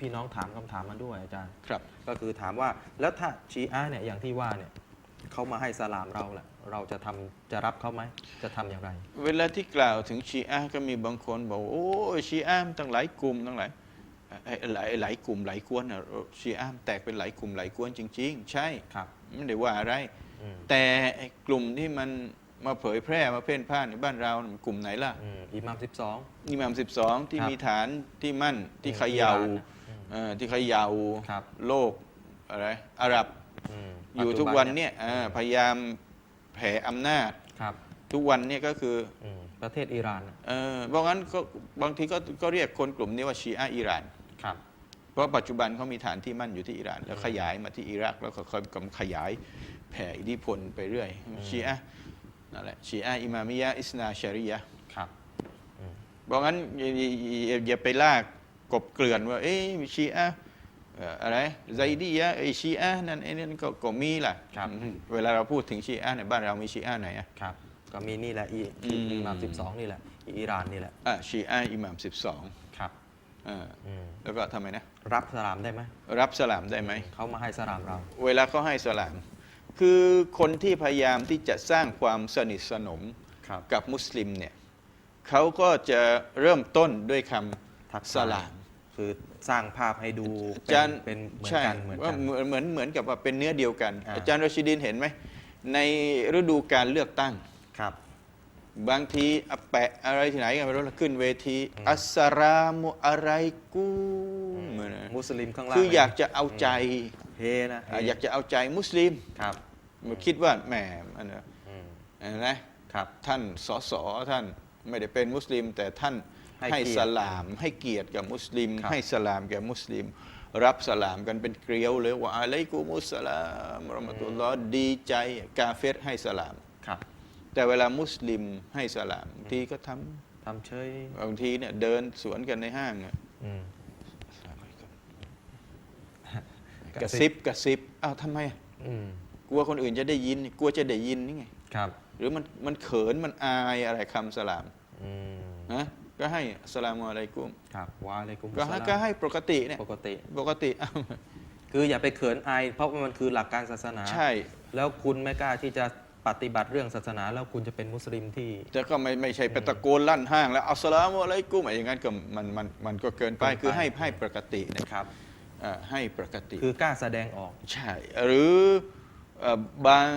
พี่น้องถามคำถามมาด้วยอาจารย์ ครับ ก็คือถามว่าแล้วถ้าชีอะห์เนี่ยอย่างที่ว่าเนี่ยเขามาให้สลามเราแหละเราจะทำจะรับเขาไหมจะทำอย่างไร เวลาที่กล่าวถึงชีอะห์ก็มีบางคนบอกว่าโอ้ยชีอะห์มันตั้งหลายกลุ่มตั้งหลายไอ้หลายหลายกลุ่มหลายกวนอะชีอะห์มันแตกเป็นหลายกลุ่มหลายกวนจริง ๆ ใช่ครับ ไม่ได้ว่าอะไร อืมแต่ไอ้กลุ่มที่มันมาเผยแพร่มาเพ่นพ่านในบ้านเราน่ะมันกลุ่มไหนล่ะ อืมอิหมามสิบสอง อิหม่ามสิบสองที่ครับมีฐานที่มั่นที่อืมเขยาอิหร่านน่ะอืม เอ่อที่เขยาครับโลกอะไรอาหรับอยู่ทุกวันเนี่ยอ่าพยายามแผ่อำนาจ ครับทุกวันเนี่ยก็คืออืมประเทศอิหร่านน่ะเออเพราะงั้นก็บางทีก็ก็เรียกคนกลุ่มนี้ว่าชีอะห์อิหร่าน ครับ เพราะปัจจุบันเขามีฐานที่มั่นอยู่ที่อิหร่าน แล้วขยายมาที่อิรักแล้วก็ค่อยๆขยายแผ่อิทธิพลไปเรื่อยชีอะห์นั่นแหละชีอะห์อิมามิยะห์อิสนาชาริยะห์ครับ เพราะงั้นอย่าอย่าอย่าไปลาก กบเกลื่อนว่าเอ๊ะชีอะห์เอ่ออะไรไซดียะห์ไอชีอะห์นั่นไอ้นั่นก็ก็มีล่ะครับอืมเวลาเราพูดถึงชีอะห์ในบ้านเรามีชีอะห์ไหนอะครับก็มีนี่แหละอิอืมอิหมามสิบสองนี่แหละอิหร่านนี่แหละอะชีอะห์อิหม่ามสิบสองครับอ่าอืมแล้วก็ทำไมนะ รับสลามได้ไหมรับสลามได้ไหมเขามาให้สลามเรา เวลาเขาให้สลาม คือคนที่พยายามที่จะสร้างความสนิทสนมครับกับมุสลิมเนี่ยเขาก็จะเริ่มต้นด้วยคทักำสลาม คือสร้างภาพให้ดูอาจารย์เป็นเหมือนใช่กันเหมือนว่ากัน เหมือนเหมือนเหมือนกับว่าเป็นเนื้อเดียวกัน อ่า อาจารย์รชิดินเห็นไหมในฤดูการเลือกตั้ง ครับ บางทีอะแปะอะไรที่ไหนกันไม่รู้ละขึ้นเวที อืม อัสสลามุอะไรกูเหมือนมุสลิมข้างล่างคืออยากจะเอาใจเฮนะเฮอะอยากจะเอาใจมุสลิมครับมาคิดว่าแหมมันเนอะอืมเห็นไหมครับ ท่านสสท่านไม่ได้เป็นมุสลิม แต่ท่าน ให้ให้เกียรติสลาม ให้เกียรติกับมุสลิมครับให้สลามแก่มุสลิม รับสลามกันเป็นเกลียวเลยว่าอะลัยกุมุสสลามรอมะตุลลอฮ์ดีใจกาเฟรให้สลามครับแต่เวลามุสลิมให้สลามบางทีก็ททำเฉยำบางทีเนี่ยเดินสวนกันในห้างอะอืมกระซิบกระซิบอ้าวทำไมอะอืมกลัวคนอื่นจะได้ยิน กลัวจะได้ยินนี่ไง ครับ หรือมันมันเขินมันอายอะไรคำสลามอืมนะ ก็ให้อัสสลามุอะลัยกุมครับวาเลยกุมก็สให้ลามก็ให้ปกติเนี่ยปกติ ปกติอ้าวคืออย่าไปเขินอายเพราะว่ามันคือหลักการศาสนา ใช่ แล้วคุณไม่กล้าที่จะปฏิบัติเรื่องศาสนา แล้วคุณจะเป็นมุสลิมที่แต่ก็ไม่ไม่ใช่ไปตะโกนลั่นห้าง แล้วอัสสลามุอะลัยกุมอะไรอย่างนั้นก็มันมันมันก็เกินไปเกินไปคือให้ให้ปกตินะครับเอ่อให้ปกติ คือกล้าแสดงออก ใช่ หรือเอ่อบาง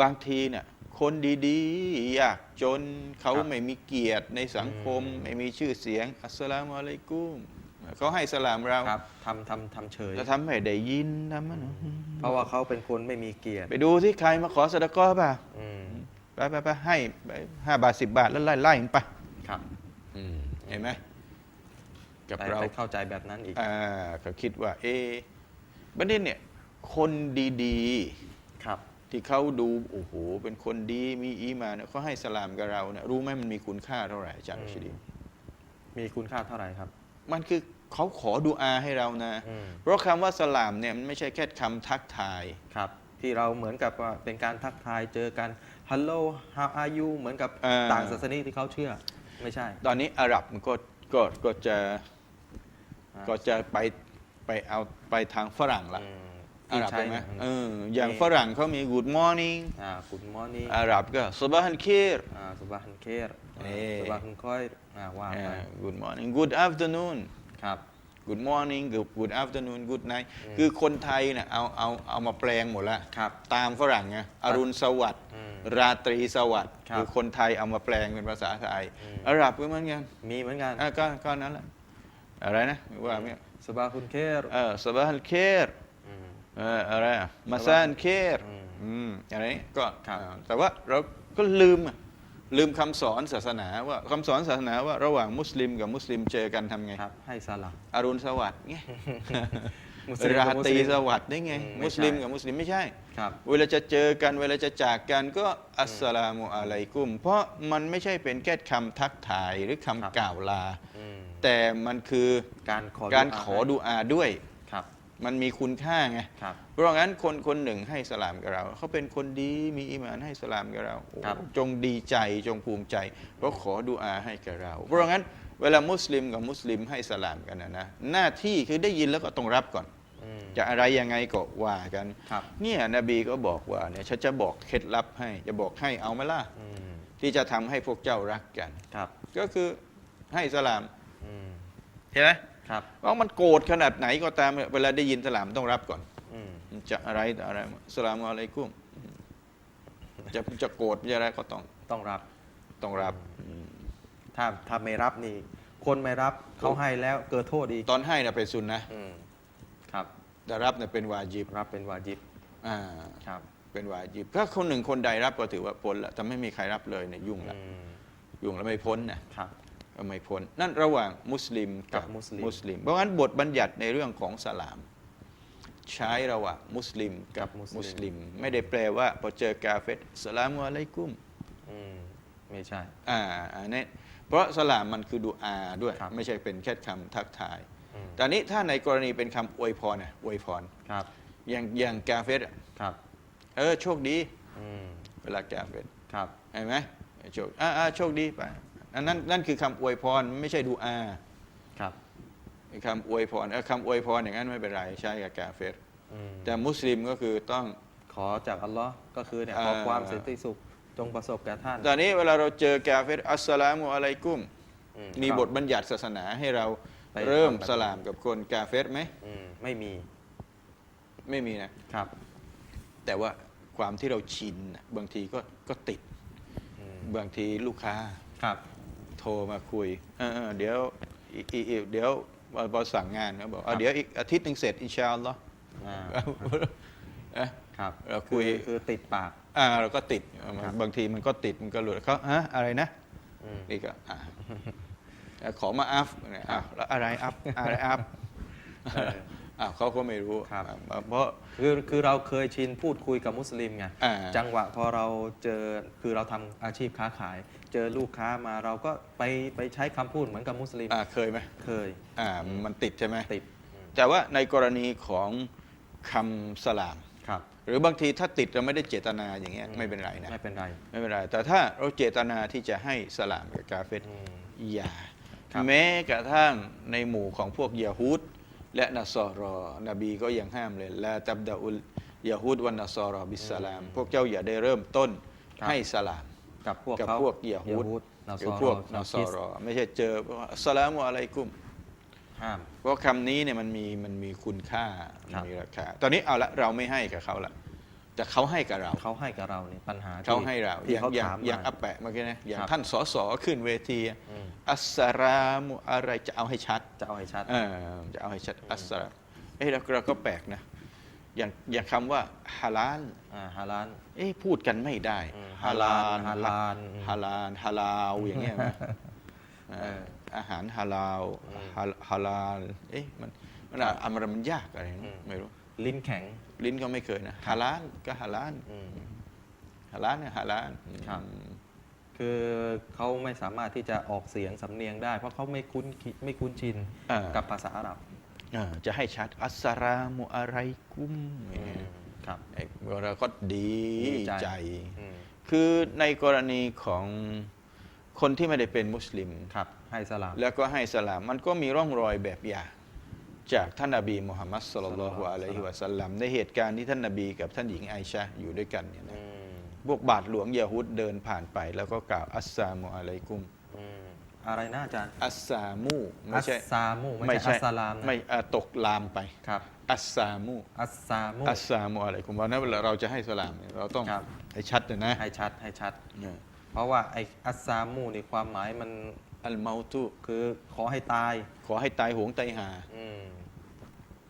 บางทีเนี่ย คนดีๆ ยากจนเขาครับไม่มีเกียรติในสังคมอืมไม่มีชื่อเสียง อัสสลามุอะลัยกุมเขาให้สลามเราครับทำทำทำเฉยแล้วทำให้ได้ยินทำมันเพราะว่าเขาเป็นคนไม่มีเกียรติ ไปดูที่ใครมาขอสะดะกอป่ะอืมไปไปไปให้ไปห้าบาทสิบบาทแล้วไล่ไล่มันไปครับเห็นไหมกับแต่เราไปเข้าใจแบบนั้นอีกอ่าเขาคิดว่า เอ๊ะบัดนี้เนี่ย คนดีครับๆ ที่เขาดูโอ้โหเป็นคนดีมีอีหมานเนี่ยเขาให้สลามกับเราเนี่ยรู้ไหมมันมีคุณค่าเท่าไหร่อาจารย์อืมชิดินมีคุณค่าเท่าไหร่ครับ มันคือเขาขอดูอาให้เรานะอืมเพราะคำว่าสลามเนี่ยมันไม่ใช่แค่คำทักทายครับ ที่เราเหมือนกับว่าเป็นการทักทายเจอกัน Hello how are you เหมือนกับอ่าต่างศาสนาที่เขาเชื่อ ไม่ใช่ ตอนนี้อาหรับมันก็ก็ก็จะอ่าก็จะไปไปเอาไปทางฝรั่งละ อืมอาที่หรับใช้ใช่ไหมอืมเอออย่างนี่ฝรั่งเขามี good morning อ่า Good morning อาหรับก็สบาฮันเครอ่าสุบาฮันเครเอ่อสุบาฮันคอยอ่าว่าไป good morning good afternoon ครับ good morning good good afternoon good night อืมคือคนไทยเนี่ยเอาเอาเอามาแปลงหมดแล้วครับตามฝรั่งไงอรุณสวัสดิ์อืมราตรีสวัสดิ์ครับคือคนไทยเอามาแปลงเป็นภาษาไทยอืมอาหรับก็เหมือนกันมีเหมือนกันอะก็ก็นั้นแหละอะไรนะว่าเนี่ยสุบาฮุนเครเออสบาฮันเครอืม เอออะไรอะมาซานเครอืมอืมอะไรนี้ก็ครับเอ่อแต่ว่าเราก็ลืมอะลืมคำสอนศาสนาว่าคำสอนศาสนาว่าระหว่างมุสลิมกับมุสลิมเจอกันทำไงครับ ให้สลับอรุณสวัสดิ์ไงมุสลิมรากับมุสตรีลิมสวัสดิ์ได้ไงอืมไม่มุสลิมใช่กับมุสลิมไม่ใช่ครับเวลาจะเจอกันเวลาจะจากกันก็อัสสลามุอะลัยกุม เพราะมันไม่ใช่เป็นแค่คำทักทายหรือคำครับกล่าวลาอืมแต่มันคือการขอการดุขอดูอาด้วยครับ มันมีคุณค่าไง ครับ เพราะงั้นคนคนหนึ่งให้สลามกับเรา เขาเป็นคนดีมีอิมานให้สลามกับเราโอ้ครับ จงดีใจจงภูมิใจเพราะขอดูอาให้กับเรา เพราะงั้นเวลามุสลิมกับมุสลิมให้สลามกันนะนะหน้าที่คือได้ยินแล้วก็ต้องรับก่อน อืม จะอะไรยังไงก็ว่ากันครับ เนี่ยนบีก็บอกว่าเนี่ยฉันจะบอกเคล็ดลับให้ จะบอกให้เอาไหมล่ะอืมที่จะทำให้พวกเจ้ารักกัน ครับก็คือให้สลามอืมเห็นไหม ครับว่ามันโกรธขนาดไหนก็ตามเวลาได้ยินสลามต้องรับก่อนอืมจะอะไรต่ออะไรสลามอะไรกุ้มจะจะโกรธจะอะไรก็ต้องต้องรับต้องรับอืมถ้าถ้าไม่รับนี่ คนไม่รับเขาให้แล้วเกิดโทษอีกตอนให้นะเป็นซุนนะอืมครับแต่รับเนี่ยเป็นวาจิบรับเป็นวาจิบอ่าครับ เป็นวาจิบถ้าคนหนึ่งคนใดรับก็ถือว่าพ้นละแต่ไม่มีใครรับเลยเนี่ยยุ่งละอืมยุ่งแล้วไม่พ้นนะครับก็ ไม่พ้นนั่นระหว่างมุสลิมกับกับมุสลิมมุสลิม เพราะงั้นบทบัญญัติในเรื่องของสลาม ใช้ระหว่างมุสลิมกับกับมุสลิมมุสลิม ไม่ได้แปลว่าพอเจอกาเฟตสลามอะลัยกุมอืมไม่ใช่อ่าอันนี้เพราะสลามมันคือดูอาด้วยครับไม่ใช่เป็นแค่คำทักทายอืมแต่นี้ถ้าในกรณีเป็นคำอวยพรนะอวยพรครับอย่างอย่างกาเฟตอะครับ เออโชคดีอืมเวลากาเฟตครับเห็นไหมโชคอ่าอ่าโชคดีไป อันนั้นนั่นคือคำอวยพรไม่ใช่ดูอาครับคำอวยพรเออคำอวยพรอย่างนั้นไม่เป็นไรใช้กับกาเฟตอืมแต่มุสลิมก็คือต้องขอจากอัลลอฮ์ก็คือเนี่ยอ่าขอความสันติสุขจงประสบแก่ท่านตอนนี้เวลาเราเจอกาเฟตอัสสลามุอะลัยกุมอืมีครับบทบัญญัติศาสนาให้เราไปเริ่มทำแบบสลามกับคนกาเฟตไหมอืมไม่มี ไม่มีนะครับ แต่ว่าความที่เราชินน่ะบางทีก็ก็ติดอืมบางทีลูกค้าครับ โทรมาคุยเออเออเดี๋ยวอีกอีกอีกเดี๋ยวพอสั่งงานเขาบอกอะเดี๋ยวอีกอาทิตย์หนึ่งเสร็จอินชาอัลลอฮ์อ่าเอ๊ะ ครับเราคุย อคือติดปาก อ่าเราก็ติดครับ บางทีมันก็ติดมันก็หลุดเขาฮะอะไรนะอืม นี่ก็อะอะขอมาอัพเนี่ยอะแล้วอะไรอัพอะไรอัพเออ อะเขาก็ไม่รู้ครับ อะเพราะ คือคือเราเคยชินพูดคุยกับมุสลิมไงอ่า จังหวะพอเราเจอคือเราทำอาชีพค้าขาย เจอลูกค้ามาเราก็ไปไปใช้คำพูดเหมือนกับมุสลิมอะเคยไหมเคยอ่ามันติดใช่ไหมติดอืมแต่ว่าในกรณีของคำสลาม ครับหรือบางทีถ้าติดเราไม่ได้เจตนาอย่างเงี้ยไม่เป็นไรนะ ไม่เป็นไร ไม่เป็นไร แต่ถ้าเราเจตนาที่จะให้สลามกับกาเฟตอืมอย่า ครับแม้กระทั่งในหมู่ของพวกยาฮูด และนัสซอรอนบีก็ยังห้ามเลยละตับดาอุลยาฮูดวันนัสซอรอบิสสลาม พวกเจ้าอย่าได้เริ่มต้นครับให้สลาม กับพวกกับเขาพวกยาฮูดนัหรือซพวกชนัวสซคริอสต์รอไม่ใช่เจออัสสลามุอะลัยกุมห้ามเพราะคำนี้เนี่ยมันมีมันมีคุณค่าครับมีราคา ตอนนี้เอาละเราไม่ให้กับเขาละ แต่เขาให้กับเราเขาให้กับเราเนี่ยปัญหาที่เขาให้เราที่อย่างเขาอย่างถามอย่างมาอัปแปะเมื่อกี้นะอย่างครับท่านสอสอขึ้นเวทีอืมอัสสลามุอะไรจะเอาให้ชัด จะเอาให้ชัดเออจะเอาให้ชัดอัสสลามเอ้เราเราก็แปลกนะอย่างอย่างคำว่าฮาลาลอ่าฮาลานเอ้พูดกันไม่ได้อืมฮาลาลฮาลาลฮาลาลฮาลาลอย่างเงี้ยไหมเออเอออาหารฮาลาลอืมฮาฮาลาลเอ๊ะมันมันอะอะไรมันยากอะไรนะอืมไม่รู้ ลิ้นแข็ง ลิ้นก็ไม่เคยนะฮาลาลก็ฮาลาลอืม ฮาลาลเนี่ยฮาลาลครับ อืมคือเขาไม่สามารถที่จะออกเสียงสำเนียงได้ เพราะเขาไม่คุ้นคิไม่คุ้นชินเออกับภาษาอาหรับเออจะให้ชัดอัสสลามุอะลัยกุมอย่างเงี้ยครับ ไอ้เราก็ดีดีใจ ใจ อืมคือในกรณีของคนที่ไม่ได้เป็นมุสลิม ครับ ให้สลาม แล้วก็ให้สลามมันก็มีร่องรอยแบบอย่าง จากท่านนบีมุฮัมมัดสุลลัลลอฮุอะลัยฮิวะสัลลัมในเหตุการณ์ที่ท่านนบีกับท่านหญิงไอชะห์อยู่ด้วยกันเนี่ยอืนะมพวกบาทหลวงยาฮุดเดินผ่านไป แล้วก็กล่าวอัสซามุอะลัยกุมอืมอะไรนะอาจารย์ อัสซามูไม่ใช่อัสซามูไม่ใช่อัสสลามนะไม่อะตกลามไปครับอัสซามูอัสซามูอัสซามุอะลัยกุมวันนั้นเวลาเราจะให้สลามเนี่ยเราต้องครับให้ชัดเลยนะให้ชัดให้ชัดเนี่ยเพราะว่าไออัสซามูในความหมายมัน อัลเมาตุคือขอให้ตาย ขอให้ตายโหงตายหาอืม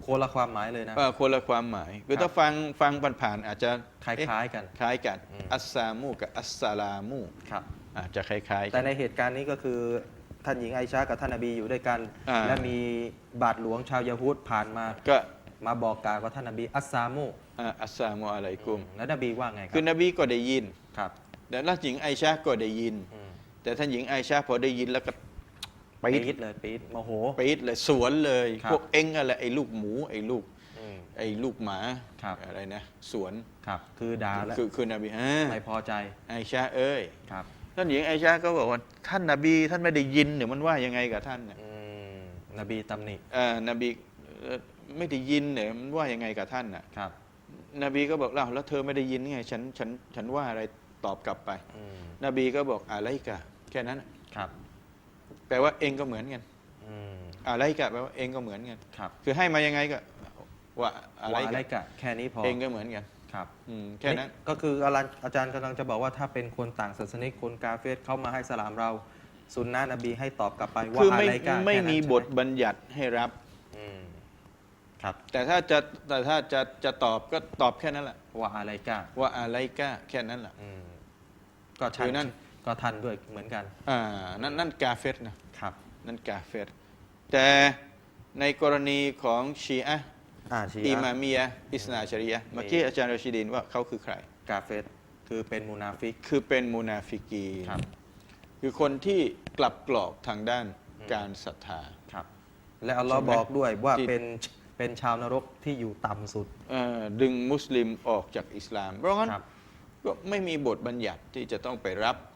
คนละความหมายเลยนะ เออคนละความหมายคือครับถ้าฟังฟังผ่านๆอาจจะคล้ายๆกันเอ๊ะคล้ายกัน อืม อัสซามูกับอัสสลามูครับ อาจจะคล้ายๆกัแต่น ในเหตุการณ์นี้ก็คือท่านหญิงไอชากับท่านนบีอยู่ด้วยกัน อ่า และมีบาทหลวงชาวยาฮูดผ่านมา ก็มาบอกกล่าวกับท่านนบีอัสซามูอ่าอัสซามุอะลัยกุม แล้วนบีว่าไงครัคือนบีก็ได้ยิน ครับแต่ละหญิงไอชาก็ได้ยิน อืม แต่ท่านหญิงไอชาพอได้ยินแล้วก็ปีปี๊ดดเลยปีดโมโหปี๊ดเลยสวนเลยครับ พวกเอ็งอะไรไอ้ลูกหมูไอ้ลูกอืมไอ้ลูกหมาครับ อะไรนะสวนครับ คือด่าแล้วคือคือนบีฮะไม่พอใจไอชาเอ้ยครับ ท่านหญิงไอชาก็บอกว่าท่านนาบีท่านไม่ได้ยินหรือมันว่ายังไงกับท่านเนี่ยอืมนบีตำหนิเอ่อนบีเอ่อไม่ได้ยินเนี่ยมันว่ายังไงกับท่านน่ะ ครับนบีก็บอกเล่าแล้วเธอไม่ได้ยินไงฉันฉันฉันว่าอะไรตอบกลับไป อืมนบีก็บอกอะไรกะ แค่นั้นน่ะครับแปลว่าเองก็เหมือนกันอืมอะไรกะแปลว่าเองก็เหมือนกัน ครับคือให้มายังไงก็ว่าอะไรว่าอะไรกะกะแค่นี้พอเองก็เหมือนกัน ครับอืมแค่นั้น ก็คืออาจารย์อาจารย์กำลังจะบอกว่าถ้าเป็นคนต่างศาสนิกคนกาเฟสเข้ามาให้สลามเราสุนนะนบีให้ตอบกลับไปว่าคืออะไม่ไรกะไม่แค่นั้นมีใช่ไหบทบัญญัติให้รับ อืมครับแต่ถ้าจะแต่ถ้าจะจะตอบก็ตอบแค่นั้นแหละว่าอะไรกะว่าอะไรกะแค่นั้นแหละ อืมก็ทัคืนอนั่น ก็ทันด้วยเหมือนกัน อ่านั่นนั่นกาเฟตนะครับ นั่นกาเฟตแต่ในกรณีของชีอะห์อ่าชีอิมาอะห์มียะห์อิสนาชริยะห์เมื่อกี้อาจารย์รชิดินว่าเขาคือใคร กาเฟสคือเป็นมูนาฟิก คือเป็นมูนาฟิกีครับ คือคนที่กลับกรอกทางด้านการศรัทธา ครับ และอัลลอฮ์ใช่ไหมบอกด้วยว่าที่ เป็นเป็นชาวนรกที่อยู่ต่ำสุด เอ่อดึงมุสลิมออกจากอิสลาม เพราะงั้นครับ ก็ไม่มีบทบัญญัติที่จะต้องไปรับอืม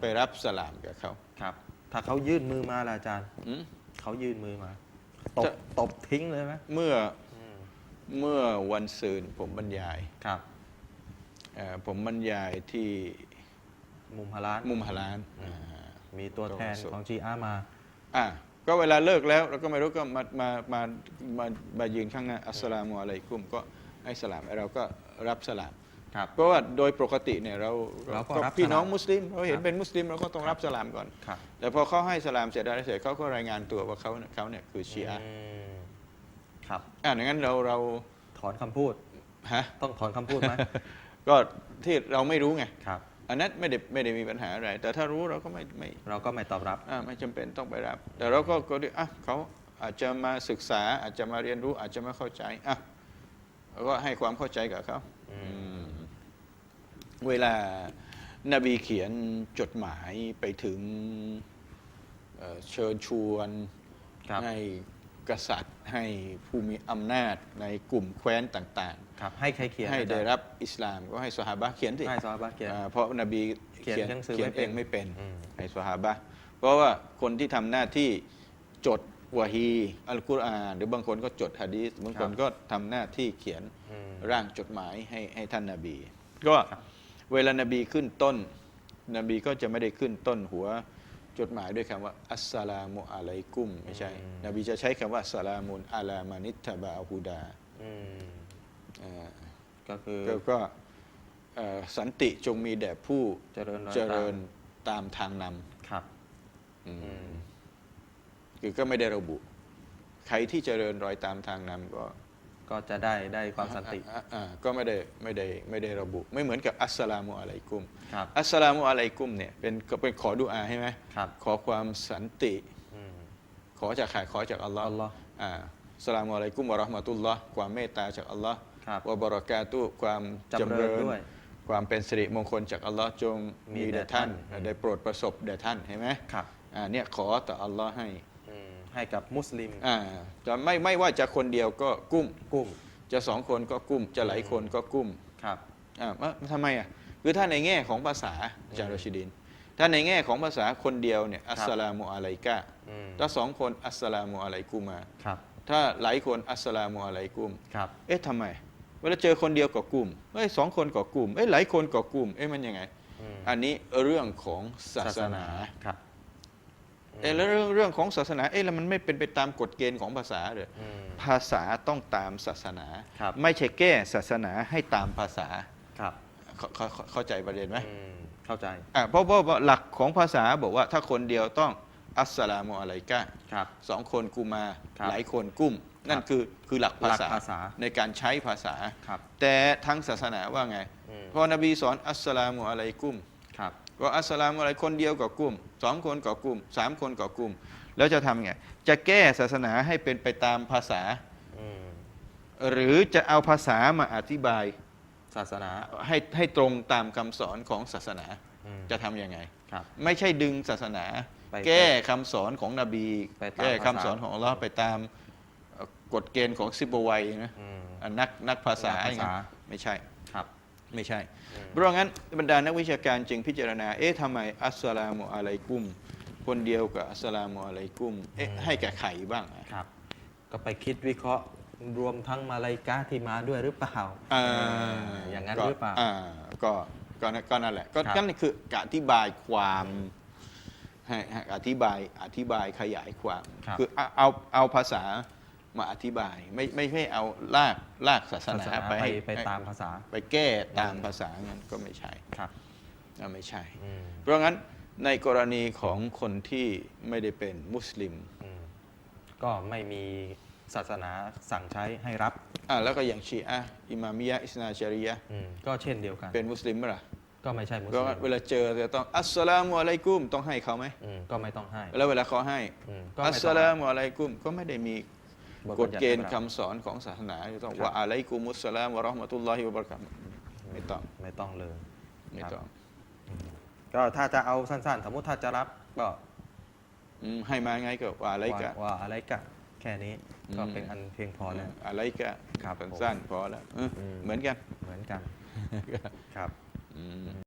ไปรับสลามกับเขาครับ ถ้าเขายื่นมือมาล่ะอาจารย์อืม เขายื่นมือมาตจะบตบทิ้งเลยไหมเมื่ออืมเมื่อวันซืนผมบรรยายครับ เอ่อผมบรรยายที่มุมฮาลานมุมฮาลานอืมมีตัวแทนโดนสุดของชีอะห์มาอะก็เวลาเลิกแล้วเราก็ไม่รู้ก็มามามามามายืนข้างหน้าอัสสลามุอะลัยกุมก็ให้สลามเราก็รับสลาม ครับ เพราะว่าโดยปกติเนี่ยเราเราก็รับพี่น้องสลามมุสลิมเราเห็คนรับเป็นมุสลิมเราก็ต้องรับสลามก่อน ครับแต่พอเขาให้สลามเสร็จแล้วเสร็จเขาก็รายงานตัวว่าเขาเนี่ยเขาเนี่ยคือชีอะห์อืมครับ อะอย่างนั้นเราเราถอนคำพูด ฮะ ต้องถอนคำพูดไหม ก็ที่เราไม่รู้ไง ครับ อันนั้นไม่ได้ไม่ได้มีปัญหาอะไร แต่ถ้ารู้เราก็ไม่ไม่เราก็ไม่ตอบรับ อ่าไม่จำเป็นต้องไปรับ แต่เราก็ก็ดิอะเขาอาจจะมาศึกษาอาจจะมาเรียนรู้อาจจะไม่เข้าใจอะเราก็ให้ความเข้าใจกับเขาอืมอืม เวลานบีเขียนจดหมายไปถึงเอ่อเชิญชวนครับ ให้กษัตริย์ ให้ผู้มีอำนาจในกลุ่มแคว้นต่างครับ ให้ใครเขียนๆ ให้อาจาได้ย์รับอิสลามก็ให้สหาบะห์เขียนสิ ให้ซอฮาบะห์เขียน อ่าเพราะนบีเขียนหนังสือเขียนไม่เป็เอนงไม่เป็นอืมในสหาบะห์เพราะว่าคนที่ทำหน้าที่จดวะฮีอัลกุรอาน หรือบางคนก็จดฮะดีษบางคนก็ทำหน้าที่เขียนอืม ร่างจดหมายให้ให้ท่านนาบี ก็ครับ เวลานบีขึ้นต้น นบีก็จะไม่ได้ขึ้นต้นหัวจดหมายด้วยคำว่า อัสสลามุอะลัยกุม ไม่ใช่ นบีจะใช้คำว่าสลามุนอาลามานิตตะบาฮูดาอืมอ่าก็คือก็ก็เอ่อสันติจงมีแด่ผู้เจริญรอยเจริญตามตามทางนำครับอืมอืมคือก็ไม่ได้ระบุ ใครที่เจริญรอยตามทางนำก็ ก็จะได้ได้ความสันติ อ่าอ่าก็ไม่ได้ไม่ได้ไม่ได้ระบุ ไม่เหมือนกับอัสสลามุอะลัยกุม ครับ อัสสลามุอะลัยกุมเนี่ยเป็นก็เป็นขอดุอาใช่ไหมครับ ขอความสันติ อืม ขอจากใครขอจากอัลลอฮ์อัลลอฮ์อ่าอัสสลามุอะลัยกุมวะเราะห์มะตุลลอฮ์ความเมตตาจากอัลลอฮ์ครับวะบะเราะกาตุฮ์ความจำเริญด้วย ความเป็นสิริมงคลจากอัลลอฮ์จงมีมีแด่แด่ท่าน ท่าน ได้โปรดประสบแด่ท่านเห็นไหมครับ อ่าเนี่ยขอต่ออัลลอฮ์ให้อืม ให้กับมุสลิมอ่าจะไม่ไม่ว่าจะคนเดียวก็กุ้ม กุ้มจะสองคนก็กุ้ม จะหลายคนก็กุ้มครับอ่าว่าทำไมอะคือถ้าในแง่ของภาษาอาจารย์รชิดิน ถ้าในแง่ของภาษาคนเดียวเนี่ยอัสสลามุอะลัยกะอืมถ้าสองคนอัสสลามุอะลัยกุมาครับถ้าหลายคนอัสสลามุอะลัยกุมครับเอ๊ะทำไม เวลาเจอคนเดียวก็กลุ่มเอ้ยสองคนก็กลุ่มเอ้ยหลายคนก็กลุ่มเอ๊ะมันยังไงอืมอันนี้เรื่องของศาสนาครับ เอ๊ะแล้วเรื่องเรื่องของศาสนาเอ๊ะแล้วมันไม่เป็นไปตามกฎเกณฑ์ของภาษาเลยอืมภาษาต้องตามศาสนาครับไม่ใช่แก้ศาสนาให้ตามภาษาครับเข้าเข้าเข้าใจประเด็นไหมอืมเข้าใจอะเพราะเพราะว่าหลักของภาษาบอกว่าถ้าคนเดียวต้องอัสสลามุอะลัยกะครับสองคนกูมาครับหลายคนกุ้ม นั่นคือคือหลักภาษาหลักภาษาในการใช้ภาษาครับแต่ทั้งศาสนาว่าไงอืมพอนบีสอนอัสสลามุอะลัยกุม ครับก็อัสสลามุอะลัยคนเดียวก็กุ้มสองคนก็กุ้มสามคนก็กุ้มแล้วจะทำไงจะแก้ศาสนาให้เป็นไปตามภาษาอืมหรือจะเอาภาษามาอธิบายศาสนาให้ให้ตรงตามคำสอนของศาสนาอืมจะทำยังไงครับไม่ใช่ดึงศาสนาไปแก้คำสอนของนบีไปตามแก้คำภาษาสอนของอัลลอฮ์ไปตามเอ่อกฎเกณฑ์ของซิบวัยนะอืมอะนักนักภาษานักภาษาไม่ใช่ครับ ไม่ใช่อืมเพราะงั้นบรรดานักวิชาการจึงพิจารณา เอ๊ะทำไมอัสสลามุอะลัยกุม คนเดียวกับอัสสลามุอะลัยกุม เอ๊ะให้แก่ไข่บ้างอะครับ ก็ไปคิดวิเคราะห์รวมทั้งมาลายกาที่มาด้วยหรือเปล่าอ่าอย่างนั้นก็หรือเปล่า อ่าก็ก็นั่นก็นั่นแหละ ก็ครับก็นั่นคืออธิบายความให้ให้อธิบายอธิบายขยายความครับ อเอาเอาเอาภาษา มาอธิบาย ไม่ไม่ใช่เอาลากลากศาสศานาสนาไปไปให้ไปตามภาษา ไปแก้ตามภาษางั้นก็ไม่ใช่ครับก็ไม่ใช่อืมเพราะงั้นในกรณีของคนที่ไม่ได้เป็นมุสลิมอืมก็ไม่มีศาสนาสั่งใช้ให้รับอะแล้วก็อย่างชีอะห์อิมามิยะห์อิสนาจาริยะห์อืมก็เช่นเดียวกัน เป็นมุสลิมไหมล่ะก็ไม่ใช่มุสก็ลิมเวลาเจอจะต้องอัสสลามุอะลัยกุมต้องให้เขาไหมอืมก็ไม่ต้องให้ แล้วเวลาเขาให้อืมก็อัสไม่สต้องลามุอะลัยกุมก็ไม่ได้มีบท กบัฎญญัติเกณฑ์ให้คำรับสอนของศาสนาจะต้องครับว่าอะลัยกุมุสสลามวะเราะห์มะตุลลอฮิวะบะเราะกาตุฮ์ไม่ต้องไม่ต้องเลยไม่ต้อง ก็ถ้าจะเอาสั้นๆ สมมติถ้าจะรับก็อืมให้มาไงก็ว่าอะไรกะว่าว่าอะไรกะแค่นี้ก็อืมเป็นอันเพียงพอแล้วอะไรกะครับผมสั้นๆพอแล้วเอออมเหมือนกันเหมือนกันครับอืม